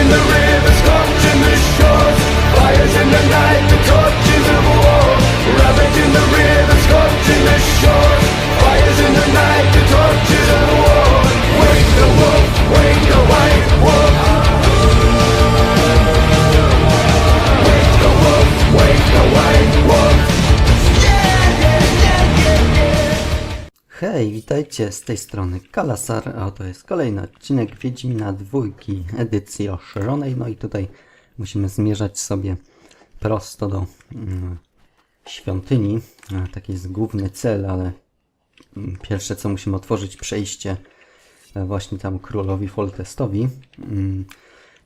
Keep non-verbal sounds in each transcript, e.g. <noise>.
in the river, Hej, witajcie z tej strony Kalasar, a to jest kolejny odcinek Wiedźmina dwójki edycji rozszerzonej. No i tutaj musimy zmierzać sobie prosto do mm, świątyni. Taki jest główny cel, ale mm, pierwsze co musimy otworzyć przejście e, właśnie tam królowi Foltestowi. Mm,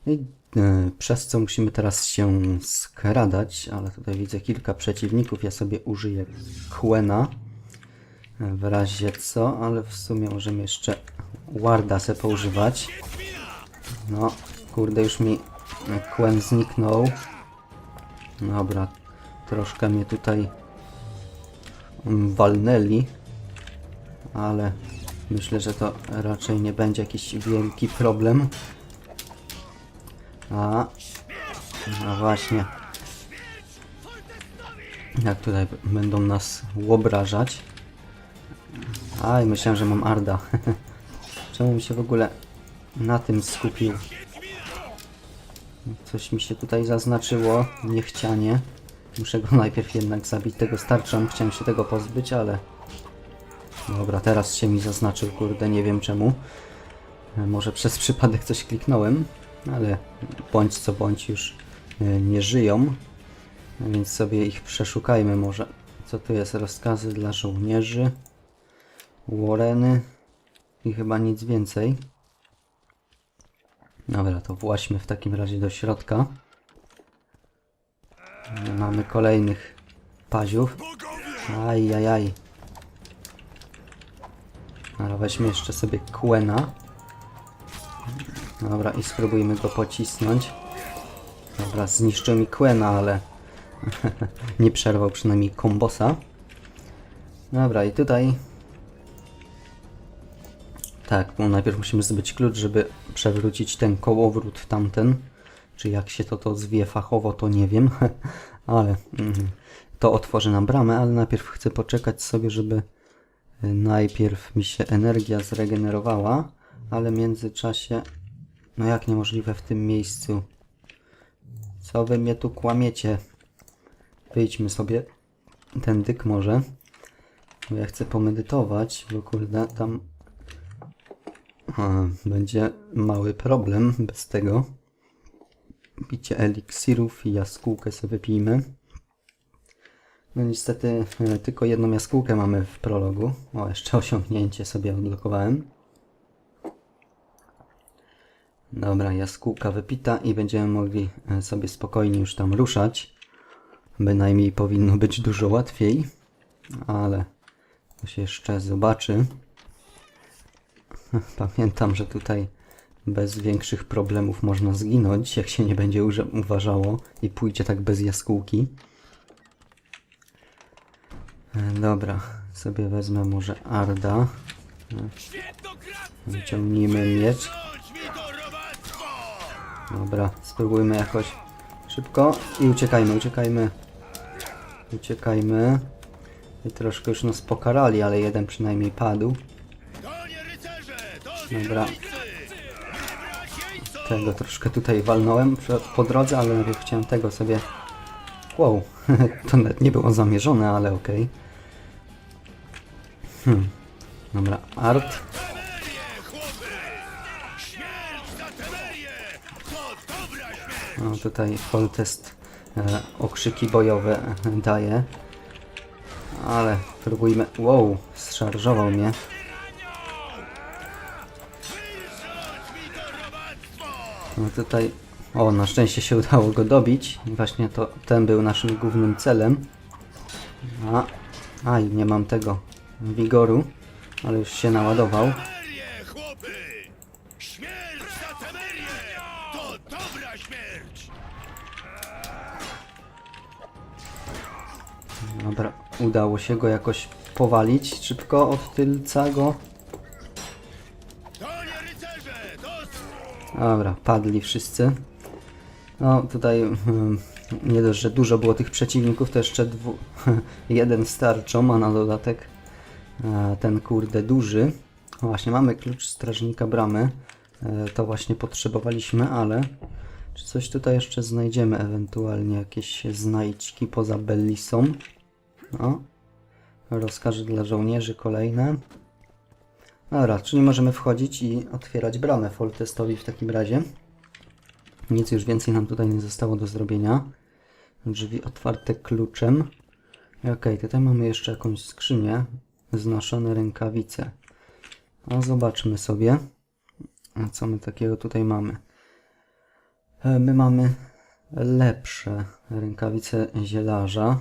I e, przez co musimy teraz się skradać, ale tutaj widzę kilka przeciwników. Ja sobie użyję Quena w razie co, ale w sumie możemy jeszcze Warda se poużywać. No, kurde, już mi Quen zniknął. Dobra, troszkę mnie tutaj walnęli, ale myślę, że to raczej nie będzie jakiś wielki problem. A, no właśnie. Jak tutaj będą nas łobrażać. Aj, myślałem, że mam Arda. <laughs> Czemu mi się w ogóle na tym skupił? Coś mi się tutaj zaznaczyło, niechcianie. Muszę go <laughs> najpierw jednak zabić tego starczą. Chciałem się tego pozbyć, ale... Dobra, teraz się mi zaznaczył, kurde, nie wiem czemu. E, Może przez przypadek coś kliknąłem, ale bądź co bądź już e, nie żyją. Więc sobie ich przeszukajmy może. Co tu jest? Rozkazy dla żołnierzy. Warreny i chyba nic więcej. Dobra, to właźmy w takim razie do środka. Mamy kolejnych paziów. Ajajaj. Dobra, weźmy jeszcze sobie Quena. Dobra, i spróbujmy go pocisnąć. Dobra, zniszczył mi Quena, ale <laughs> nie przerwał przynajmniej kombosa. Dobra, i tutaj tak, bo najpierw musimy zdobyć klucz, żeby przewrócić ten kołowrót tamten. Czy jak się to to zwie fachowo, to nie wiem. <laughs> ale mm, to otworzy nam bramę, ale najpierw chcę poczekać sobie, żeby y, najpierw mi się energia zregenerowała, ale w międzyczasie... No jak niemożliwe w tym miejscu? Co wy mnie tu kłamiecie? Wyjdźmy sobie ten dyk może. Bo ja chcę pomedytować, bo kurde, tam będzie mały problem bez tego. Picie eliksirów i jaskółkę sobie wypijmy. No niestety e, tylko jedną jaskółkę mamy w prologu. O, jeszcze <laughs> osiągnięcie sobie odblokowałem. Dobra, jaskółka wypita i będziemy mogli e, sobie spokojnie już tam ruszać. Bynajmniej powinno być dużo łatwiej, ale to się jeszcze zobaczy. <laughs> Pamiętam, że tutaj bez większych problemów można zginąć, jak się nie będzie uważało i pójdzie tak bez jaskółki. E, Dobra, sobie wezmę może Arda. E, Wyciągnijmy miecz. Dobra, spróbujmy jakoś szybko i uciekajmy, uciekajmy. Uciekajmy. I troszkę już nas pokarali, ale jeden przynajmniej padł. Dobra. Tego troszkę tutaj walnąłem po drodze, ale najpierw chciałem tego sobie... Wow, <laughs> to nawet nie było zamierzone, ale okej. Hmm. Dobra, art. No tutaj Foltest e, okrzyki bojowe e, daje. Ale próbujmy... Wow, zszarżował mnie. No tutaj, o na szczęście się <laughs> udało go dobić. I Właśnie to ten był naszym głównym celem. A, aj, nie mam tego wigoru, ale już się naładował. Dobra, udało się go jakoś powalić szybko od tylca go. Dobra, padli wszyscy. No tutaj mm, nie dość, że dużo było tych przeciwników, to jeszcze dwu... <laughs> jeden starczą, a na dodatek e, ten kurde duży. O, właśnie mamy klucz strażnika bramy. E, to właśnie potrzebowaliśmy, ale czy coś tutaj jeszcze znajdziemy? Ewentualnie jakieś znajdźki poza Bellisą. O. Rozkazy dla żołnierzy kolejne. Dobra, czyli możemy wchodzić i otwierać bramę Foltestowi w takim razie. Nic już więcej nam tutaj nie zostało do zrobienia. Drzwi otwarte kluczem. Okej, tutaj mamy jeszcze jakąś skrzynię. Znoszone rękawice. A zobaczmy sobie, co my takiego tutaj mamy. E, My mamy lepsze rękawice zielarza.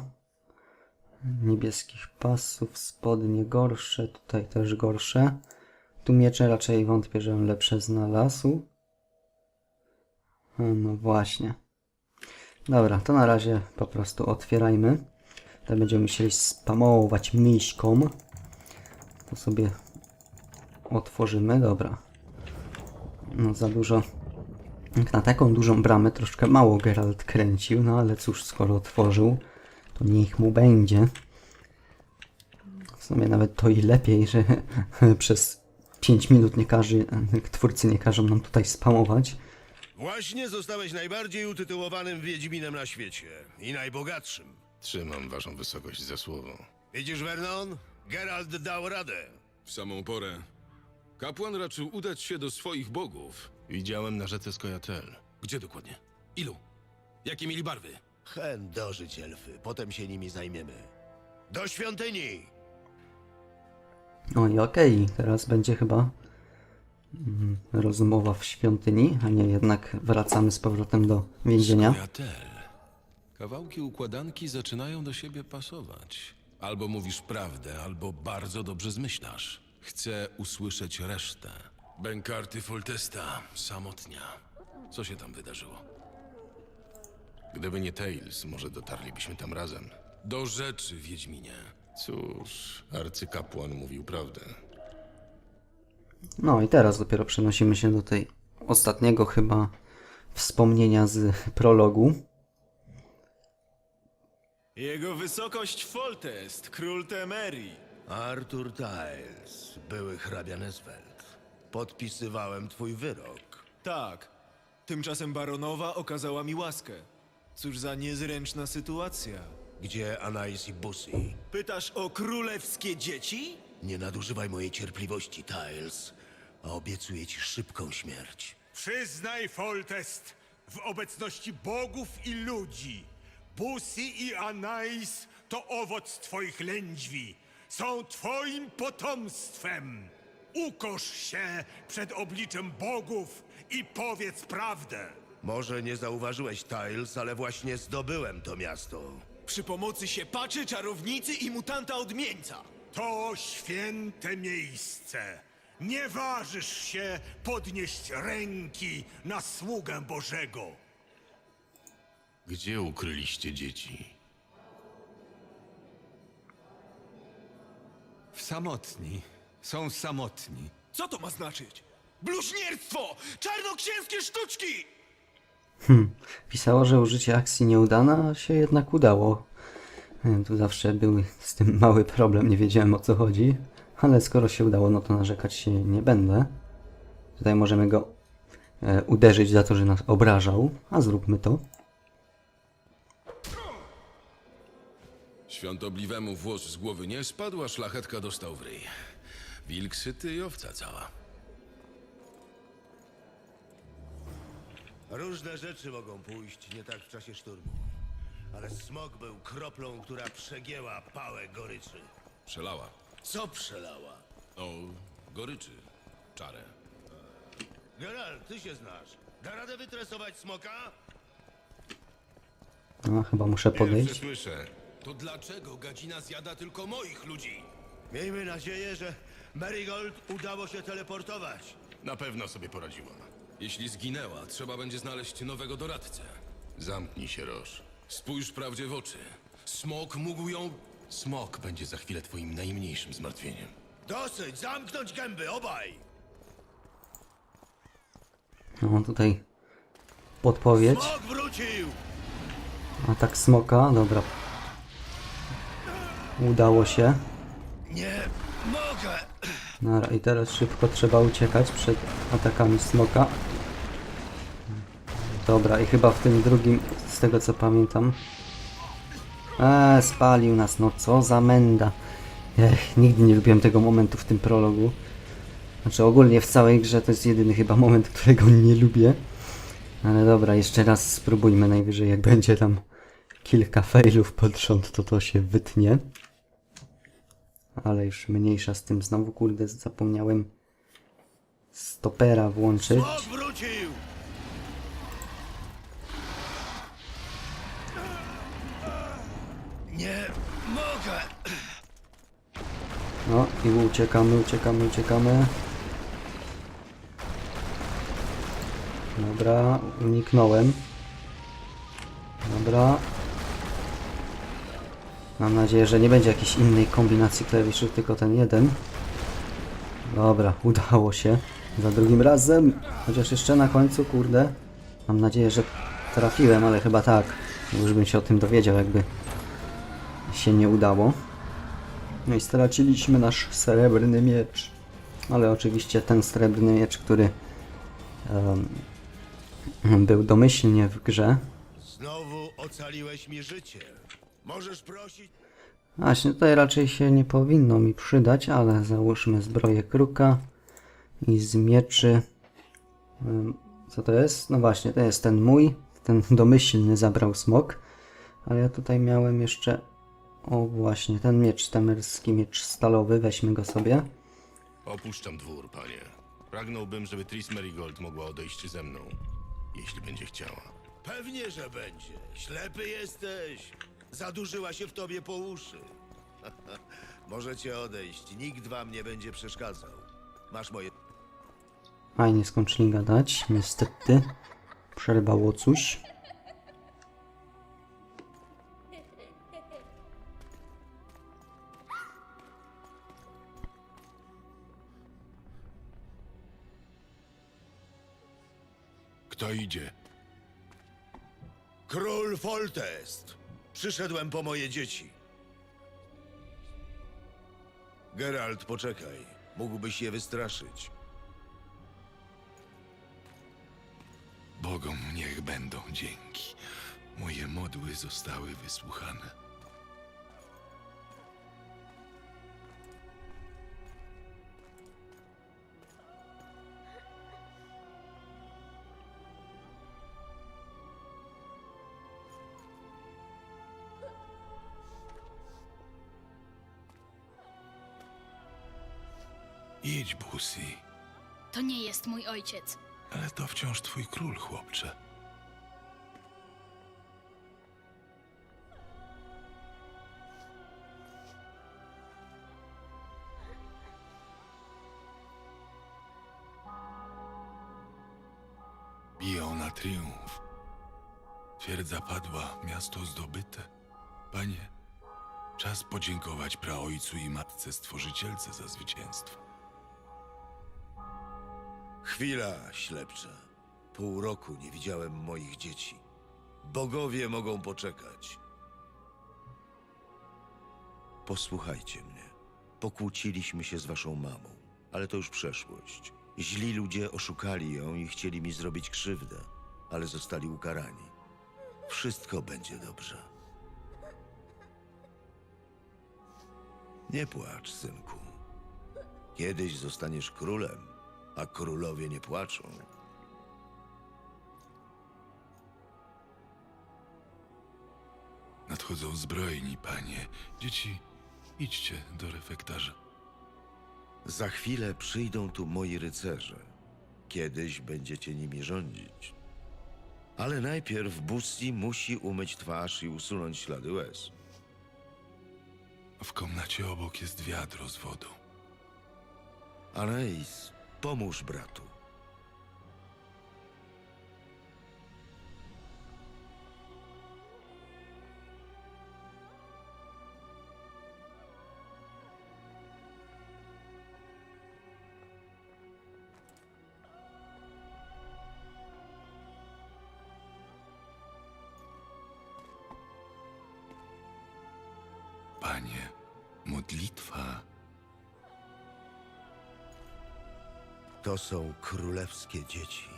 Niebieskich pasów, spodnie gorsze, tutaj też gorsze. Tu miecze raczej wątpię, że lepsze znalazł. E, No właśnie. Dobra, to na razie po prostu otwierajmy. Tutaj będziemy musieli spamować miśką. To sobie otworzymy, dobra. No za dużo. Jak na taką dużą bramę troszkę mało Geralt kręcił, no ale cóż, skoro otworzył, to niech mu będzie. W sumie nawet to i lepiej, że <laughs> przez 5 minut nie każe, <laughs> twórcy nie każą nam tutaj spamować. Właśnie zostałeś najbardziej utytułowanym Wiedźminem na świecie i najbogatszym. Trzymam waszą wysokość za słowo. Widzisz, Vernon? Geralt dał radę. W samą porę. Kapłan raczył udać się do swoich bogów. Widziałem na rzece Skojatel. Gdzie dokładnie? Ilu? Jakie mieli barwy? Hen dożyć elfy, potem się nimi zajmiemy. Do świątyni! No i okej, teraz będzie chyba mm, rozmowa w świątyni, a nie jednak wracamy z powrotem do więzienia. Skojatel. Kawałki układanki zaczynają do siebie pasować. Albo mówisz prawdę, albo bardzo dobrze zmyślasz. Chcę usłyszeć resztę. Bękarty Foltesta, samotnia. Co się tam wydarzyło? Gdyby nie Tails, może dotarlibyśmy tam razem. Do rzeczy, Wiedźminie. Cóż, arcykapłan mówił prawdę. No i teraz dopiero przenosimy się do tej ostatniego chyba wspomnienia z prologu. Jego wysokość Foltest, król Temerii. Arthur Tiles, były hrabia Nesfeld. Podpisywałem twój wyrok. Tak. Tymczasem baronowa okazała mi łaskę. Cóż za niezręczna sytuacja. Gdzie Anais i Bussy? Pytasz o królewskie dzieci? Nie nadużywaj mojej cierpliwości, Tiles, a obiecuję ci szybką śmierć. Przyznaj, Foltest, w obecności bogów i ludzi, Busi i Anais to owoc twoich lędźwi. Są twoim potomstwem. Ukosz się przed obliczem bogów i powiedz prawdę. Może nie zauważyłeś, Tiles, ale właśnie zdobyłem to miasto. Przy pomocy siepaczy, czarownicy i mutanta odmieńca. To święte miejsce. Nie ważysz się podnieść ręki na sługę Bożego. Gdzie ukryliście dzieci? Samotni. Są samotni. Co to ma znaczyć? Bluźnierstwo! Czarnoksięskie sztuczki! Pisało, że użycie akcji nieudana, a się jednak udało. E, Tu zawsze był z tym mały problem, nie wiedziałem o co chodzi. Ale skoro się udało, no to narzekać się nie będę. Tutaj możemy go e, uderzyć za to, że nas obrażał. A zróbmy to. Świątobliwemu włos z głowy nie spadł, a szlachetka dostał w ryj. Wilk syty i owca cała. Różne rzeczy mogą pójść nie tak w czasie szturmu. Ale smok był kroplą, która przegięła pałę goryczy. Przelała. Co przelała? O, goryczy. Czarę. Geralt, ty się znasz. Da radę wytresować smoka? No, chyba muszę podejść. słyszę. To dlaczego gadzina zjada tylko moich ludzi? Miejmy nadzieję, że Marigold udało się teleportować. Na pewno sobie poradziła. Jeśli zginęła, trzeba będzie znaleźć nowego doradcę. Zamknij się, Roż. Spójrz prawdzie w oczy. Smok mógł ją... Smok będzie za chwilę twoim najmniejszym zmartwieniem. Dosyć, zamknąć gęby, obaj! No tutaj podpowiedź. Smok wrócił! Atak smoka, dobra. Udało się. Nie mogę! Dobra, i teraz szybko trzeba uciekać przed atakami smoka. Dobra, i chyba w tym drugim, z tego co pamiętam. Eee, spalił nas, no co za menda. Ech, nigdy nie lubiłem tego momentu w tym prologu. Znaczy ogólnie w całej grze to jest jedyny chyba moment, <laughs> którego nie lubię. Ale dobra, jeszcze raz spróbujmy najwyżej, jak będzie tam kilka failów pod rząd, to to się wytnie. Ale już mniejsza z tym. Znowu kurde zapomniałem stopera włączyć. Nie mogę! No i uciekamy, uciekamy, uciekamy. Dobra, uniknąłem. Dobra. Mam nadzieję, że nie będzie jakiejś innej kombinacji klawiszy, tylko ten jeden. Dobra, udało się. Za drugim razem. Chociaż jeszcze na końcu, kurde. Mam nadzieję, że trafiłem, ale chyba tak. Już bym się o tym dowiedział, jakby się nie udało. No i straciliśmy nasz srebrny miecz. Ale oczywiście ten srebrny miecz, który em, był domyślnie w grze. Znowu ocaliłeś mi życie. Możesz prosić... Właśnie tutaj raczej się nie powinno mi przydać, ale załóżmy zbroję kruka i z mieczy. Co to jest? No właśnie, to jest ten mój. Ten domyślny zabrał smok. Ale ja tutaj miałem jeszcze. O właśnie, ten miecz, temerski miecz stalowy, weźmy go sobie. Opuszczam dwór, panie. Pragnąłbym, żeby Tris Merigold mogła odejść ze mną, jeśli będzie chciała. Pewnie, że będzie. Ślepy jesteś. Zadłużyła się w tobie po uszy. <laughs> Możecie odejść. Nikt wam nie będzie przeszkadzał. Masz moje... Fajnie skończyli gadać, niestety. Przerwało coś. Kto idzie? Król Foltest! Przyszedłem po moje dzieci. Geralt, poczekaj. Mógłbyś je wystraszyć. Bogom niech będą dzięki. Moje modły zostały wysłuchane. Idź, Busy, To nie jest mój ojciec. ale to wciąż twój król, chłopcze. Biją na triumf. Twierdza padła, miasto zdobyte. Panie, czas podziękować praojcu i matce stworzycielce za zwycięstwo. Chwila, ślepcze. Pół roku nie widziałem moich dzieci. Bogowie mogą poczekać. Posłuchajcie mnie. Pokłóciliśmy się z waszą mamą, ale to już przeszłość. Źli ludzie oszukali ją i chcieli mi zrobić krzywdę, ale zostali ukarani. Wszystko będzie dobrze. Nie płacz, synku. Kiedyś zostaniesz królem, a królowie nie płaczą. Nadchodzą zbrojni, panie. Dzieci, idźcie do refektarza. Za chwilę przyjdą tu moi rycerze. Kiedyś będziecie nimi rządzić. Ale najpierw Bussi musi umyć twarz i usunąć ślady łez. W komnacie obok jest wiadro z wodą. Anais, Pomóż bratu. Panie, modlitwa To są królewskie dzieci.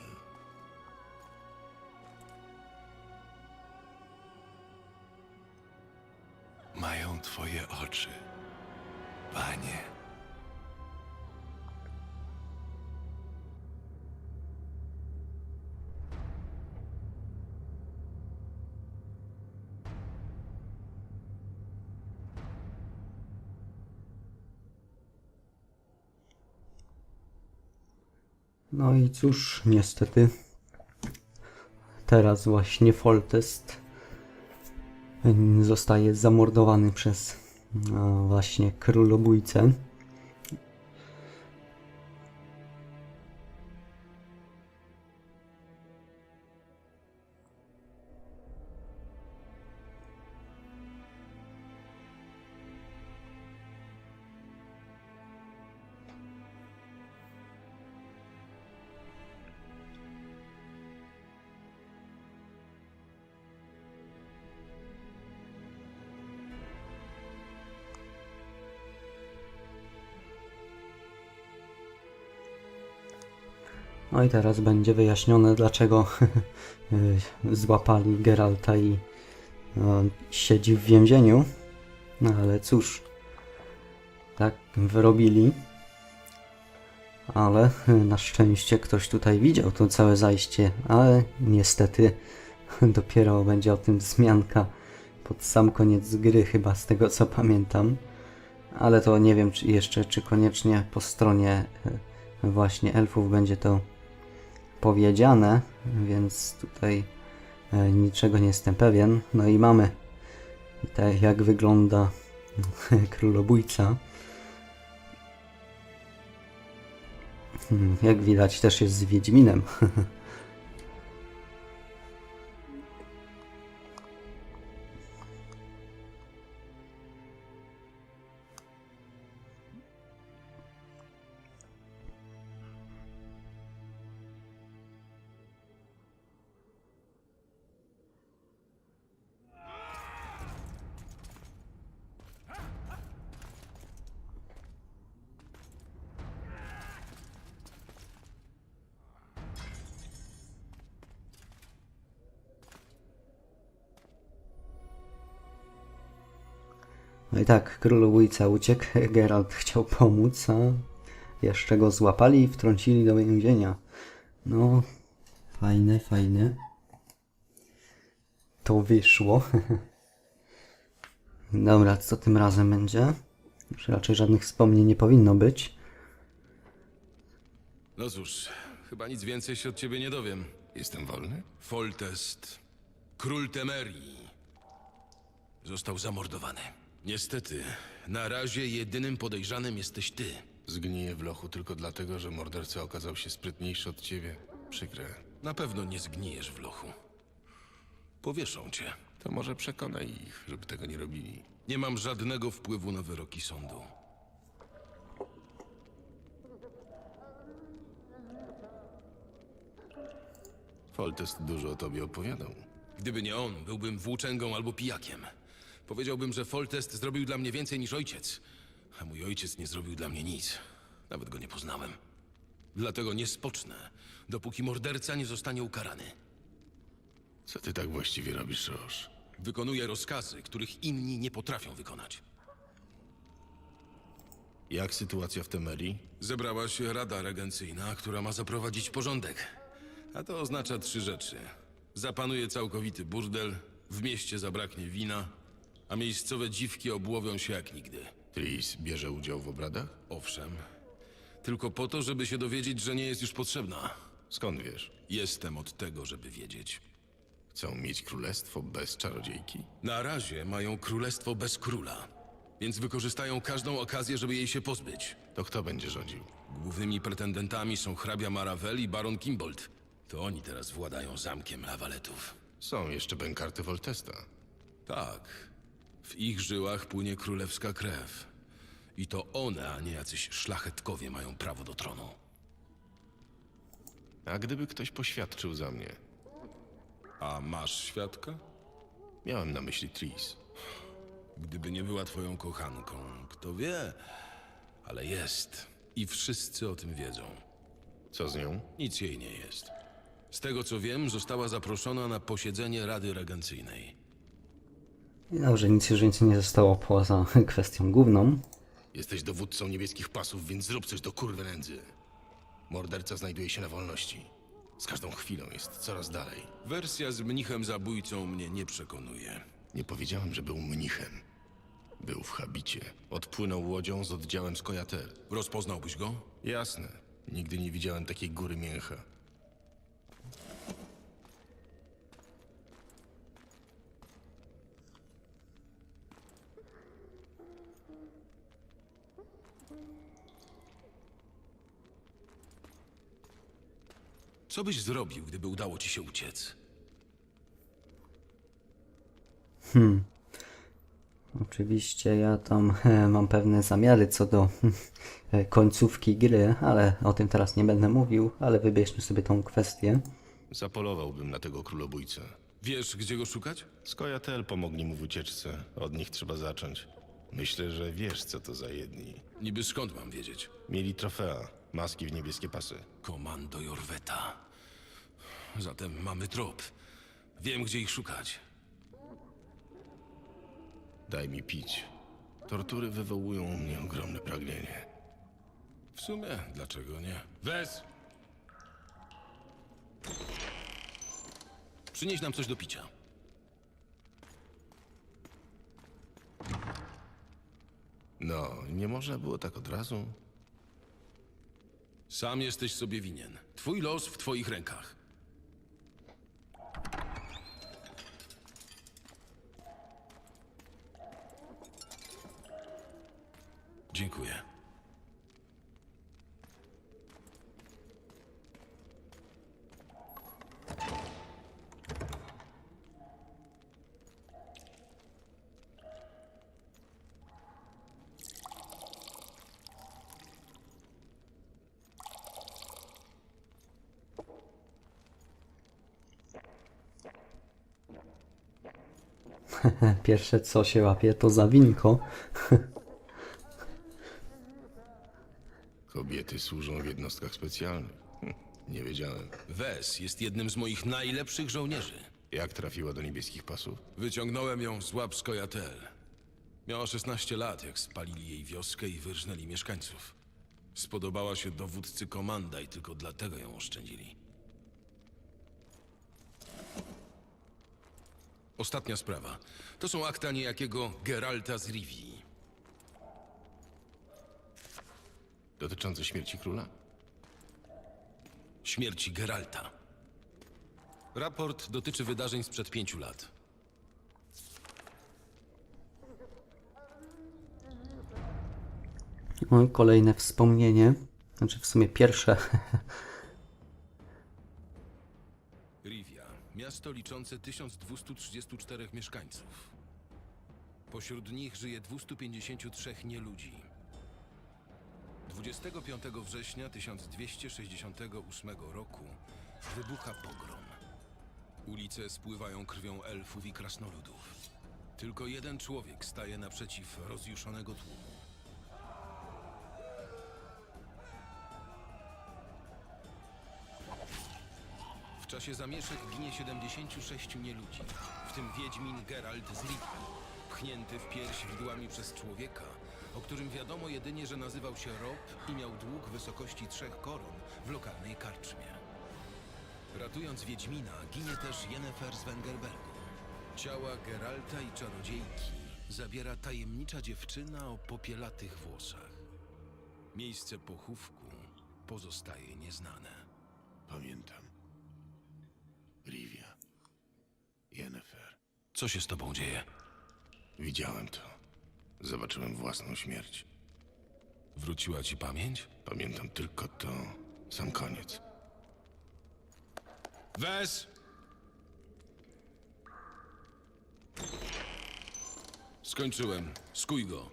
I cóż, niestety teraz właśnie Foltest zostaje zamordowany przez no, właśnie królobójcę. No i teraz będzie wyjaśnione, dlaczego <laughs> złapali Geralta i no, siedzi w więzieniu. No ale cóż, tak wyrobili. Ale <laughs> na szczęście ktoś tutaj widział to całe zajście, ale niestety <laughs> dopiero będzie o tym wzmianka pod sam koniec gry, chyba z tego co pamiętam. Ale to nie wiem czy jeszcze, czy koniecznie po stronie e, właśnie elfów będzie to powiedziane, więc tutaj e, niczego nie jestem pewien. No i mamy tak jak wygląda <laughs> królobójca. Hmm, Jak widać też jest z Wiedźminem. <laughs> No i tak, królobójca uciekł, <laughs> Geralt chciał pomóc, a jeszcze go złapali i wtrącili do więzienia. No, fajne, fajne. To wyszło. <laughs> Dobra, co tym razem będzie? Już raczej żadnych wspomnień nie powinno być. No cóż, chyba nic więcej się od ciebie nie dowiem. Jestem wolny? Foltest, król Temerii, został zamordowany. Niestety, na razie jedynym podejrzanym jesteś ty. Zgniję w lochu tylko dlatego, że morderca okazał się sprytniejszy od ciebie. Przykre. Na pewno nie zgnijesz w lochu. Powieszą cię. To może przekonaj ich, żeby tego nie robili. Nie mam żadnego wpływu na wyroki sądu. Foltest dużo o tobie opowiadał. Gdyby nie on, byłbym włóczęgą albo pijakiem. Powiedziałbym, że Foltest zrobił dla mnie więcej niż ojciec, a mój ojciec nie zrobił dla mnie nic. Nawet go nie poznałem. Dlatego nie spocznę, dopóki morderca nie zostanie ukarany. Co ty tak właściwie robisz, Roż? Wykonuję rozkazy, których inni nie potrafią wykonać. Jak sytuacja w Temerii? Zebrała się Rada Regencyjna, która ma zaprowadzić porządek. A to oznacza trzy rzeczy. Zapanuje całkowity burdel, w mieście zabraknie wina, a miejscowe dziwki obłowią się jak nigdy. Tris bierze udział w obradach? Owszem, tylko po to, żeby się dowiedzieć, że nie jest już potrzebna. Skąd wiesz? Jestem od tego, żeby wiedzieć. Chcą mieć królestwo bez czarodziejki? Na razie mają królestwo bez króla, więc wykorzystają każdą okazję, żeby jej się pozbyć. To kto będzie rządził? Głównymi pretendentami są hrabia Maravel i baron Kimbold. To oni teraz władają zamkiem lawaletów. Są jeszcze bękarty Foltesta. Tak, w ich żyłach płynie królewska krew. I to one, a nie jacyś szlachetkowie mają prawo do tronu. A gdyby ktoś poświadczył za mnie? A masz świadka? Miałem na myśli Tris. Gdyby nie była twoją kochanką, kto wie, ale jest. I wszyscy o tym wiedzą. Co z nią? Nic jej nie jest. Z tego co wiem, została zaproszona na posiedzenie Rady Regencyjnej. I Dobrze, nic już więcej nie zostało poza <laughs> kwestią główną. Jesteś dowódcą niebieskich pasów, więc zrób coś do kurwy nędzy. Morderca znajduje się na wolności. Z każdą chwilą jest coraz dalej. Wersja z mnichem zabójcą mnie nie przekonuje. Nie powiedziałem, że był mnichem. Był w habicie. Odpłynął łodzią z oddziałem z Kojater. Rozpoznałbyś go? Jasne. Nigdy nie widziałem takiej góry mięcha. Co byś zrobił, gdyby udało ci się uciec? Oczywiście ja tam e, <laughs> mam pewne zamiary co do <laughs> e, końcówki gry, ale o tym teraz nie będę mówił, ale wybierzmy sobie tą kwestię. Zapolowałbym na tego królobójcę. Wiesz, gdzie go szukać? Z Kojatel pomogli mu w ucieczce. Od nich trzeba zacząć. Myślę, że wiesz, co to za jedni. Niby skąd mam wiedzieć? Mieli trofea, maski w niebieskie pasy. Komando Jorweta. Zatem mamy trop. Wiem, gdzie ich szukać. Daj mi pić. Tortury wywołują u mnie ogromne pragnienie. W sumie, dlaczego nie? Wes! Przynieś nam coś do picia. No, nie można było tak od razu? Sam jesteś sobie winien. Twój los w twoich rękach. Dziękuję. <laughs> Pierwsze co się łapie to za <laughs> służą w jednostkach specjalnych. Hm, <laughs> nie wiedziałem. Wes jest jednym z moich najlepszych żołnierzy. Jak trafiła do niebieskich pasów? Wyciągnąłem ją z łap Skojatel. Miała 16 lat, jak spalili jej wioskę i wyrżnęli mieszkańców. Spodobała się dowódcy komanda i tylko dlatego ją oszczędzili. Ostatnia sprawa. To są akta niejakiego Geralta z Rivii. Dotyczące śmierci króla? Śmierci Geralta. Raport dotyczy wydarzeń sprzed pięciu lat. O, kolejne wspomnienie. Znaczy w sumie pierwsze. Rivia, miasto liczące 1234 mieszkańców. Pośród nich żyje 253 nieludzi. 25 września 1268 roku wybucha pogrom. Ulice spływają krwią elfów i krasnoludów. Tylko jeden człowiek staje naprzeciw rozjuszonego tłumu. W czasie zamieszek ginie 76 nieludzi, w tym Wiedźmin Geralt z Rivii, pchnięty w pierś widłami przez człowieka, o którym wiadomo jedynie, że nazywał się Rob i miał dług wysokości trzech koron w lokalnej karczmie. Ratując Wiedźmina, ginie też Yennefer z Wengerbergu. Ciała Geralta i czarodziejki zabiera tajemnicza dziewczyna o popielatych włosach. Miejsce pochówku pozostaje nieznane. Pamiętam. Rivia. Yennefer. Co się z tobą dzieje? Widziałem to. Zobaczyłem własną śmierć. Wróciła ci pamięć? Pamiętam tylko to. Sam koniec. Wes! Skończyłem. Skuj go.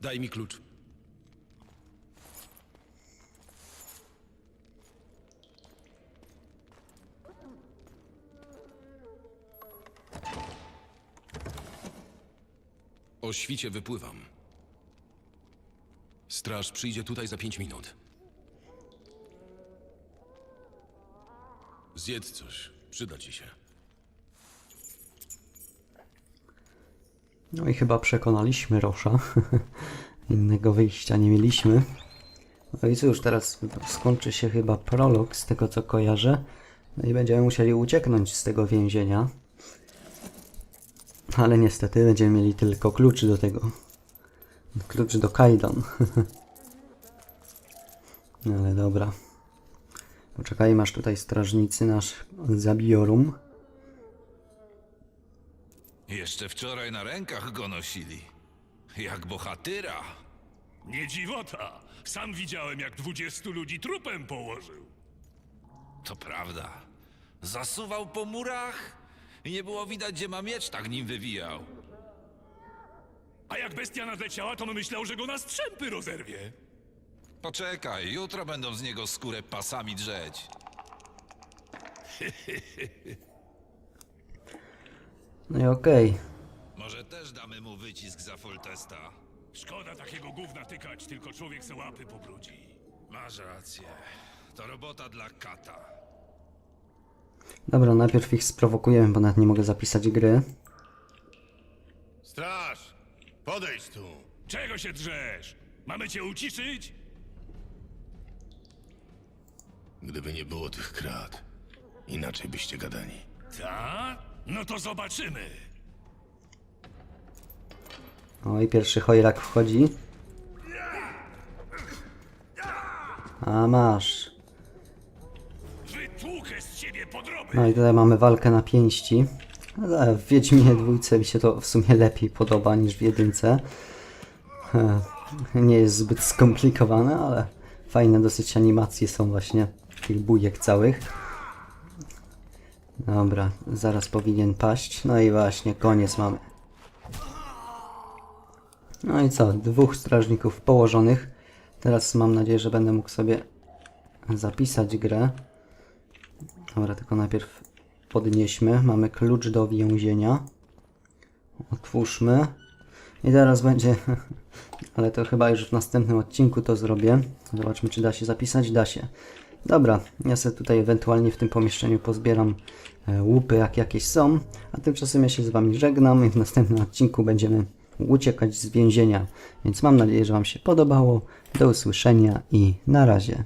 Daj mi klucz. O świcie wypływam. Straż przyjdzie tutaj za pięć minut. Zjedz coś, przyda ci się. No i chyba przekonaliśmy Rosza. <laughs> Innego wyjścia nie mieliśmy. No i cóż, teraz skończy się chyba prolog z tego co kojarzę. No i będziemy musieli ucieknąć z tego więzienia. Ale niestety będziemy mieli tylko klucz do tego. Klucz do Kaidan. No <laughs> Ale dobra. Poczekajmy aż tutaj strażnicy nasz zabiją rum. Jeszcze wczoraj na rękach go nosili. Jak bohatyra. Nie dziwota. Sam widziałem, jak dwudziestu ludzi trupem położył. To prawda. Zasuwał po murach i nie było widać, gdzie ma miecz, tak nim wywijał. A jak bestia nadleciała, to myślał, że go na strzępy rozerwie. Poczekaj, jutro będą z niego skórę pasami drzeć. No i okej. Może też damy mu wycisk za Foltesta. Szkoda takiego gówna tykać, tylko człowiek se łapy pobrudzi. Masz rację. To robota dla kata. Dobra, najpierw ich sprowokujemy, bo nawet nie mogę zapisać gry. Straż! Podejdź tu! Czego się drzesz? Mamy cię uciszyć? Gdyby nie było tych krat, inaczej byście gadali. Ta? No to zobaczymy. O i pierwszy chojrak wchodzi. A masz. No i tutaj mamy walkę na pięści. Ale w Wiedźminie dwójce mi się to w sumie lepiej podoba niż w jedynce. E, Nie jest zbyt skomplikowane, ale fajne dosyć animacje są właśnie tych bujek całych. Dobra, zaraz powinien paść. No i właśnie, koniec mamy. No i co? Dwóch strażników położonych. Teraz mam nadzieję, że będę mógł sobie zapisać grę. Dobra, tylko najpierw podnieśmy. Mamy klucz do więzienia. Otwórzmy. I teraz będzie... <laughs> Ale to chyba już w następnym odcinku to zrobię. Zobaczmy, czy da się zapisać. Da się. Dobra, ja sobie tutaj ewentualnie w tym pomieszczeniu pozbieram e, łupy, jak jakieś są. A tymczasem ja się z Wami żegnam i w następnym odcinku będziemy uciekać z więzienia. Więc mam nadzieję, że Wam się podobało. Do usłyszenia i na razie.